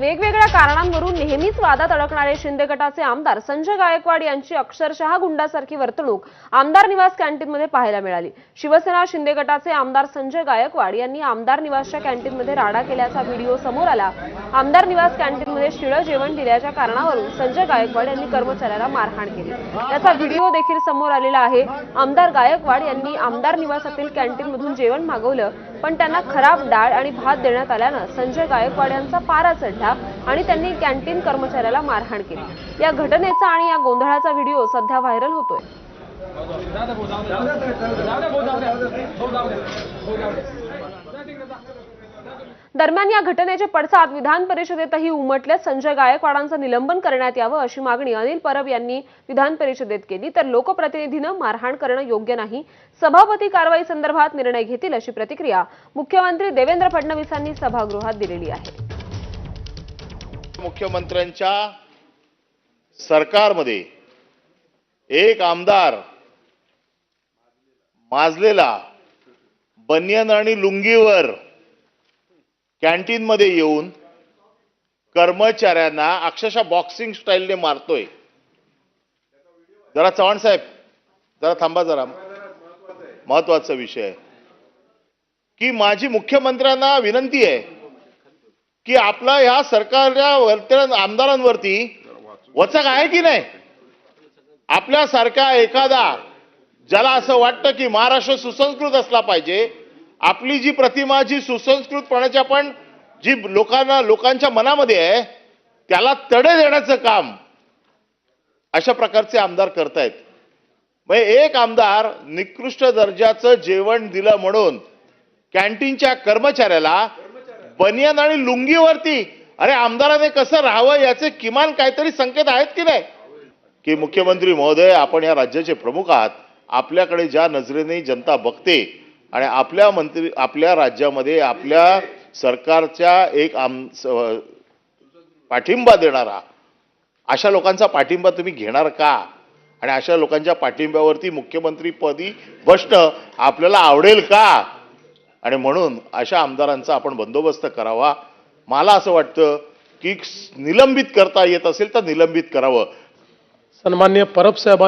वेगवेगळ्या कारणांवरून नेहमीच वादात अडकणारे शिंदे गटाचे आमदार संजय गायकवाड यांची अक्षरशः गुंडासारखी वर्तणूक आमदार निवास कॅन्टीनमध्ये पाहायला मिळाली. शिवसेना शिंदे गटाचे आमदार संजय गायकवाड यांनी आमदार निवासच्या कॅन्टीनमध्ये राडा केल्याचा व्हिडिओ समोर आला. आमदार निवास कॅन्टीन कॅन्टीनमध्ये शिळं जेवण दिल्याच्या कारणावरून संजय गायकवाड यांनी कर्मचाऱ्याला मारहाण केली. याचा व्हिडिओ देखील समोर आलेला आहे. आमदार गायकवाड यांनी आमदार निवासातील कॅन्टीनमधून जेवण मागवलं पण त्यांना खराब डाळ आणि भात देण्यात आल्यानं संजय गायकवाड यांचा पारा चढला आणि त्यांनी कॅन्टीन कर्मचाऱ्याला मारहाण केली. या घटनेचा आणि या गोंधळाचा व्हिडिओ सध्या व्हायरल होतोय. दरम्यान या घटनेचे पडसाद विधान परिषदेतही उमटल्यास संजय गायकवाडांचं निलंबन करण्यात यावं अशी मागणी अनिल परब यांनी विधान परिषदेत केली. तर लोकप्रतिनिधीनं मारहाण करणं योग्य नाही. सभापती कारवाई संदर्भात निर्णय घेतील अशी प्रतिक्रिया मुख्यमंत्री देवेंद्र फडणवीसांनी सभागृहात दिलेली आहे. मुख्यमंत्र्यांच्या सरकारमध्ये एक आमदार माजलेला बनियन आणि लुंगीवर कॅन्टीनमध्ये येऊन कर्मचाऱ्यांना अक्षरशः बॉक्सिंग स्टाईलने मारतोय. जरा चव्हाण साहेब जरा थांबा जरा. महत्त्वाचा विषय आहे. की माझी मुख्यमंत्र्यांना विनंती आहे की आपला ह्या सरकारच्या वर्तन आमदारांवरती वचक आहे की नाही? आपल्यासारखा एखादा ज्याला असं वाटतं की महाराष्ट्र सुसंस्कृत असला पाहिजे आपली जी प्रतिमा जी सुसंस्कृतपणाच्या पण जी लोकांना लोकांच्या मनामध्ये आहे त्याला तडे देण्याचं काम अशा प्रकारचे आमदार करतायत. म्हणजे एक आमदार निकृष्ट दर्जाचं जेवण दिलं म्हणून कॅन्टीनच्या कर्मचाऱ्याला बनियन आणि लुंगीवरती अरे आमदाराने कसं राहावं याचे किमान काहीतरी संकेत आहेत की नाही? की मुख्यमंत्री महोदय आपण या राज्याचे प्रमुख आहात. आपल्याकडे ज्या नजरेने जनता बघते आणि आपल्या मंत्री आपल्या राज्यामध्ये आपल्या सरकारच्या एक आम पाठिंबा देणारा अशा लोकांचा पाठिंबा तुम्ही घेणार का? आणि अशा लोकांच्या पाठिंब्यावरती मुख्यमंत्रीपदी बसणं आपल्याला आवडेल का? आणि म्हणून अशा आमदारांचा आपण बंदोबस्त करावा. मला असं वाटतं की निलंबित करता येत असेल तर निलंबित करावं. सन्मान्य परब साहेबांनी